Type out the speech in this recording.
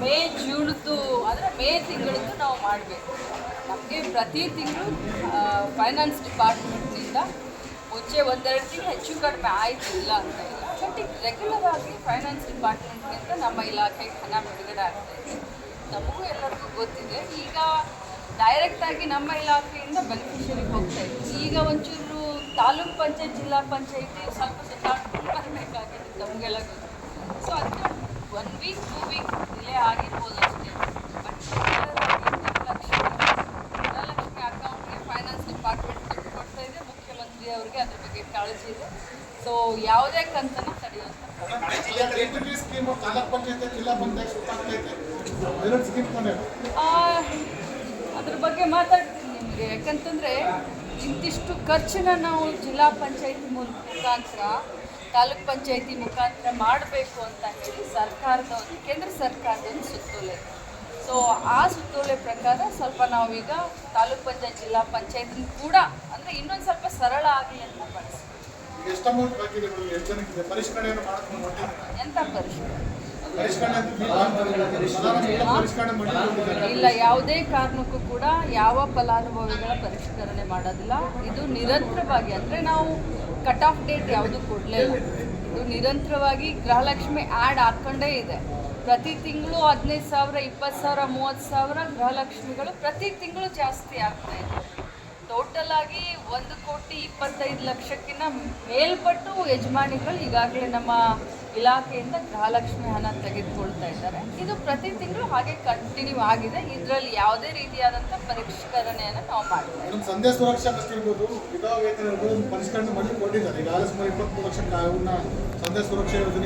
ಮೇ ಜೂನ್ದು, ಅಂದರೆ ಮೇ ತಿಂಗಳದ್ದು ನಾವು ಮಾಡಬೇಕು. ನಮಗೆ ಪ್ರತಿ ತಿಂಗಳು ಫೈನಾನ್ಸ್ ಡಿಪಾರ್ಟ್ಮೆಂಟ್ನಿಂದ ಮುಂಚೆ ಒಂದೆರಡು ತಿಂಗಳು ಹೆಚ್ಚು ಕಡಿಮೆ ಆಯಿತು ಇಲ್ಲ ಅಂತ ಇಲ್ಲ. ಬಟ್ ಈಗ ರೆಗ್ಯುಲರ್ ಆಗಿ ಫೈನಾನ್ಸ್ ಡಿಪಾರ್ಟ್ಮೆಂಟ್ನಿಂದ ನಮ್ಮ ಇಲಾಖೆಗೆ ಹಣ ಬಿಡುಗಡೆ ಆಗ್ತಾ ಇದೆ. ನಮಗೂ ಎಲ್ಲರಿಗೂ ಗೊತ್ತಿದೆ. ಈಗ ಡೈರೆಕ್ಟಾಗಿ ನಮ್ಮ ಇಲಾಖೆಯಿಂದ ಬೆನಿಫಿಷರಿಗೆ ಹೋಗ್ತಾ ಈಗ ಒಂಚೂರು ತಾಲೂಕು ಪಂಚಾಯತ್, ಜಿಲ್ಲಾ ಪಂಚಾಯತಿ ಸ್ವಲ್ಪ ಸ್ವಲ್ಪ ಬರಬೇಕಾಗಿದೆ ನಮಗೆಲ್ಲ ಗೊತ್ತು. ಸೊ ಅದಕ್ಕೆ one week two week delay ಆಗಿರ್ಬೋದು ಅಷ್ಟೇ. ಬಟ್ ಗೃಹಲಕ್ಷ್ಮಿ ಗೃಹಲಕ್ಷ್ಮಿ ಅಕೌಂಟ್ಗೆ ಫೈನಾನ್ಸ್ ಡಿಪಾರ್ಟ್ಮೆಂಟ್ ದುಡ್ಡು ಕೊಡ್ತಾ ಇದೆ. ಮುಖ್ಯಮಂತ್ರಿ ಅವರಿಗೆ ಅದ್ರ ಬಗ್ಗೆ ಕಾಳಜಿ ಇದೆ. ಸೊ ಯಾವುದೇ ಕಂತನ ತಡೆಯುವಂಥ ಅದ್ರ ಬಗ್ಗೆ ಮಾತಾಡ್ತೀನಿ ನಿಮಗೆ. ಯಾಕಂತಂದರೆ ಇಂತಿಷ್ಟು ಖರ್ಚನ್ನ ನಾವು ಜಿಲ್ಲಾ ಪಂಚಾಯತ್ ಮುಖಾಂತರ ತಾಲೂಕ್ ಪಂಚಾಯತಿ ಮುಖಾಂತರ ಮಾಡಬೇಕು ಅಂತ ಹೇಳಿ ಸರ್ಕಾರದ ಒಂದು ಕೇಂದ್ರ ಸರ್ಕಾರದ ಒಂದು ಸುತ್ತೋಲೆ. ಸೊ ಆ ಸುತ್ತೋಲೆ ಪ್ರಕಾರ ಸ್ವಲ್ಪ ನಾವೀಗ ತಾಲೂಕ್ ಪಂಚಾಯತ್ ಜಿಲ್ಲಾ ಪಂಚಾಯತ್ ಕೂಡ ಅಂದರೆ ಇನ್ನೊಂದು ಸ್ವಲ್ಪ ಸರಳ ಆಗಲಿ ಅಂತ ಬಳಸ್ತೀವಿ ಎಂಥ ಪರಿಷ್ಕರಣೆ? ಇಲ್ಲ, ಯಾವುದೇ ಕಾರಣಕ್ಕೂ ಕೂಡ ಯಾವ ಫಲಾನುಭವಿಗಳ ಪರಿಷ್ಕರಣೆ ಮಾಡೋದಿಲ್ಲ. ಇದು ನಿರಂತರವಾಗಿ ಅಂದರೆ ನಾವು ಕಟ್ ಆಫ್ ಡೇಟ್ ಯಾವುದು ಕೊಡಲೇ ಇದು ನಿರಂತರವಾಗಿ ಗೃಹಲಕ್ಷ್ಮಿ ಆ್ಯಡ್ ಹಾಕ್ಕೊಂಡೇ ಇದೆ. ಪ್ರತಿ ತಿಂಗಳು ಹದಿನೈದು ಸಾವಿರ, ಇಪ್ಪತ್ತು ಸಾವಿರ, ಮೂವತ್ತು ಸಾವಿರ ಗೃಹಲಕ್ಷ್ಮಿಗಳು ಪ್ರತಿ ತಿಂಗಳು ಜಾಸ್ತಿ ಆಗ್ತಾ ಇದೆ. ಟೋಟಲ್ ಆಗಿ ಒಂದು ಕೋಟಿ ಇಪ್ಪತ್ತೈದು ಲಕ್ಷಕ್ಕಿಂತ ಮೇಲ್ಪಟ್ಟು ಯಜಮಾನಿಗಳು ಈಗಾಗಲೇ ನಮ್ಮ ಇಲಾಖೆಯಿಂದ ಗೃಹಲಕ್ಷ್ಮಿ ಹಣ ತೆಗೆದುಕೊಳ್ತಾ ಇದ್ದಾರೆ. ಇದು ಪ್ರತಿ ತಿಂಗಳು ಹಾಗೆ ಕಂಟಿನ್ಯೂ ಆಗಿದೆ. ಇದರಲ್ಲಿ ಯಾವುದೇ ರೀತಿಯಾದಂಥ ಪರಿಷ್ಕರಣೆಯನ್ನು ನಾವು ಮಾಡಿದ್ದೇವೆ ಸುರಕ್ಷಾ ಸಂಧ್ಯಾ